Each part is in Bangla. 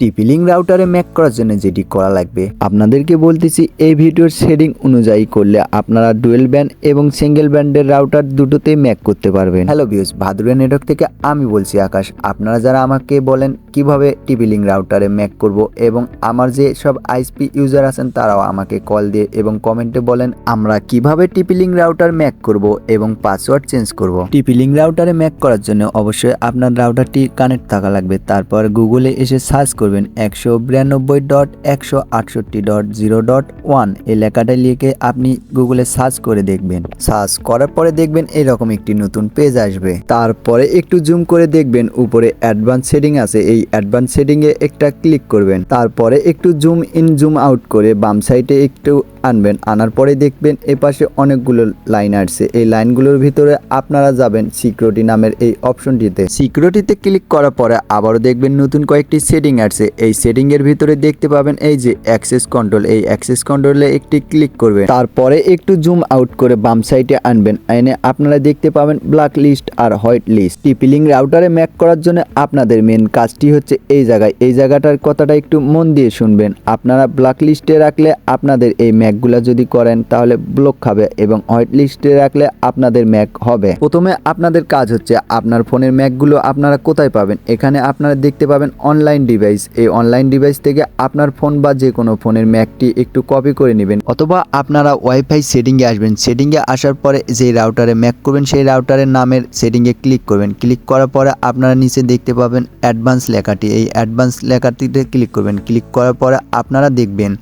টিপিলিং রাউটারে ম্যাক করার জন্য যেটি করা লাগবে। আপনাদেরকে বলতেছি, এই ভিডিওর শেডিং অনুযায়ী করলে আপনারা ডুয়েল ব্যান্ড এবং সিঙ্গেল ব্যান্ডের রাউটার দুটোতেই ম্যাক করতে পারবেন। হ্যালো বিউস ভাদুরিয়া নেটওয়ার্ক থেকে আমি বলছি আকাশ। আপনারা যারা আমাকে বলেন কীভাবে টিপিলিং রাউটারে ম্যাক করব এবং আমার যে সব আইএসপি ইউজার আছেন তারাও আমাকে কল দিয়ে এবং কমেন্টে বলেন আমরা কীভাবে টিপিলিং রাউটার ম্যাক করব এবং পাসওয়ার্ড চেঞ্জ করব। টিপিলিং রাউটারে ম্যাক করার জন্য অবশ্যই আপনার রাউটারটি কানেক্ট থাকা লাগবে। তারপর গুগলে এসে সার্চ করবেন একশো বিরানব্বই ডট একশো আটষট্টি ডট জিরো ডট ওয়ান। এই লেখাটা লিখে আপনি গুগলে সার্চ করে দেখবেন। সার্চ করার পরে দেখবেন এরকম একটি নতুন পেজ আসবে। তারপরে একটু জুম করে দেখবেন, উপরে অ্যাডভান্স সেটিং আছে। এই অ্যাডভান্স সেটিং এ একটা ক্লিক করবেন। তারপরে একটু জুম ইন, জুম আউট করে বাম সাইডে একটু আনবেন, আনার পরে দেখবেন এপাশে অনেকগুলো লাইন আসছে। এই লাইনগুলোর ভিতরে আপনারা যাবেন সিকিউরিটি নামের এই অপশনটিতে। সিকিউরিটিতে ক্লিক করার পরে আবারও দেখবেন নতুন কয়েকটি সেটিং আসছে। এই সেটিং এর ভিতরে দেখতে পাবেন এই যে অ্যাক্সেস কন্ট্রোল। এই অ্যাক্সেস কন্ট্রোলে একটি ক্লিক করবেন। তারপরে একটু জুম আউট করে বাম সাইডে আনবেন। এনে আপনারা দেখতে পাবেন ব্ল্যাক লিস্ট আর হোয়াইট লিস্ট। টিপিলিং রাউটারে ম্যাক করার জন্য আপনাদের মেন কাজটি হচ্ছে এই জায়গায়। এই জায়গাটার কথাটা একটু মন দিয়ে শুনবেন। আপনারা ব্ল্যাক লিস্টে রাখলে আপনাদের এই ম্যাকগুলা যদি করেন, তাহলে ব্লক খাবে এবং হোয়াইট লিস্টে রাখলে আপনাদের ম্যাক হবে। প্রথমে আপনাদের কাজ হচ্ছে আপনার ফোনের ম্যাকগুলো আপনারা কোথায় পাবেন? এখানে আপনারা দেখতে পাবেন অনলাইন ডিভাইস এই অনলাইন ডিভাইস থেকে আপনার ফোন বা যে কোনো ফোনের ম্যাকটি একটু কপি করে নেবেন। অথবা আপনারা ওয়াইফাই সেটিংয়ে আসবেন। সেটিংয়ে আসার পরে যে রাউটারে ম্যাক করবেন, সেই রাউটারের নামের সেটিংয়ে ক্লিক করবেন। ক্লিক করার পরে আপনারা নিচে দেখতে পাবেন অ্যাডভান্স লেখাটি। এই অ্যাডভান্স লেখাটিতে ক্লিক করবেন। ক্লিক করার পরে আপনারা দেখবেন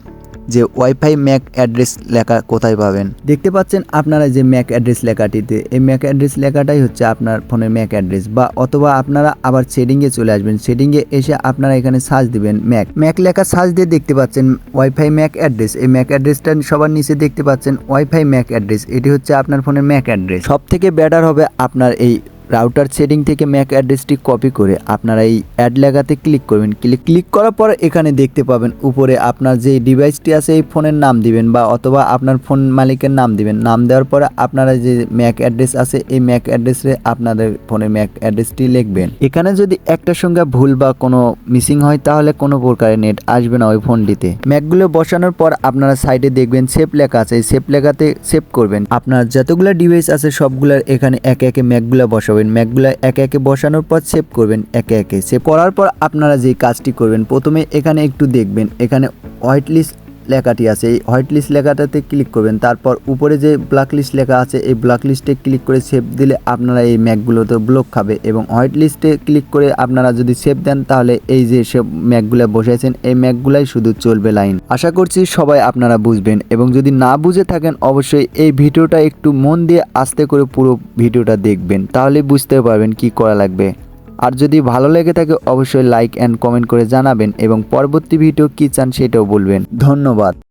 যে ওয়াইফাই ম্যাক অ্যাড্রেস লেখা কোথায় পাবেন। দেখতে পাচ্ছেন আপনারা যে ম্যাক অ্যাড্রেস লেখাটিতে। এই ম্যাক অ্যাড্রেস লেখাটাই হচ্ছে আপনার ফোনের ম্যাক অ্যাড্রেস বা অথবা আপনারা আবার সেটিংয়ে চলে আসবেন। সেটিংয়ে এসে আপনারা এখানে সার্চ দিবেন ম্যাক। ম্যাক লেখা সার্চ দিয়ে দেখতে পাচ্ছেন ওয়াইফাই ম্যাক অ্যাড্রেস। এই ম্যাক অ্যাড্রেসটা সবার নিচে দেখতে পাচ্ছেন ওয়াইফাই ম্যাক অ্যাড্রেস। এটি হচ্ছে আপনার ফোনের ম্যাক অ্যাড্রেস। সব থেকে বেটার হবে আপনার এই রাউটার সেটিং থেকে ম্যাক অ্যাড্রেসটি কপি করে আপনারা এই অ্যাড লেখাতে ক্লিক করবেন। ক্লিক ক্লিক করার পর এখানে দেখতে পাবেন উপরে আপনার যে ডিভাইসটি আছে এই ফোনের নাম দিবেন বা অথবা আপনার ফোন মালিকের নাম দিবেন। নাম দেওয়ার পরে আপনারা যে ম্যাক অ্যাড্রেস আছে এই ম্যাক অ্যাড্রেসে আপনাদের ফোনের ম্যাক অ্যাড্রেসটি লিখবেন। এখানে যদি একটা সঙ্গে ভুল বা কোনো মিসিং হয় তাহলে কোনো প্রকারের নেট আসবে না ওই ফোনটিতে ম্যাকগুলো বসানোর পর আপনারা সাইডে দেখবেন সেভ লেখা আছে। এই লেখাতে সেভ করবেন। আপনার যতগুলো ডিভাইস আছে সবগুলোর এখানে একে একে ম্যাকগুলো বসাবেন ম্যাকগুলো একে একে বসানোর পর সেভ করবেন একে একে। সেভ করার পর আপনারা যে কাজটি করবেন, প্রথমে এখানে একটু দেখবেন। এখানে হোয়াইট লিস্ট লেখাটি আছে, এই হোয়াইট লিস্ট লেখাটাতে ক্লিক করবেন। তারপর উপরে যে ব্ল্যাক লিস্ট লেখা আছে, এই ব্ল্যাক লিস্টে ক্লিক করে সেভ দিলে আপনারা এই ম্যাকগুলোতে ব্লক খাবে এবং হোয়াইট লিস্টে ক্লিক করে আপনারা যদি সেভ দেন, তাহলে এই যে সব ম্যাকগুলো বসেছেন, এই ম্যাকগুলাই শুধু চলবে লাইন আশা করছি সবাই আপনারা বুঝবেন এবং যদি না বুঝে থাকেন, অবশ্যই এই ভিডিওটা একটু মন দিয়ে আস্তে করে পুরো ভিডিওটা দেখবেন, তাহলে বুঝতে পারবেন কি করা লাগবে। আর যদি ভালো লেগে থাকে, অবশ্যই লাইক অ্যান্ড কমেন্ট করে জানাবেন এবং পরবর্তী ভিডিও কী চান সেটাও বলবেন। ধন্যবাদ।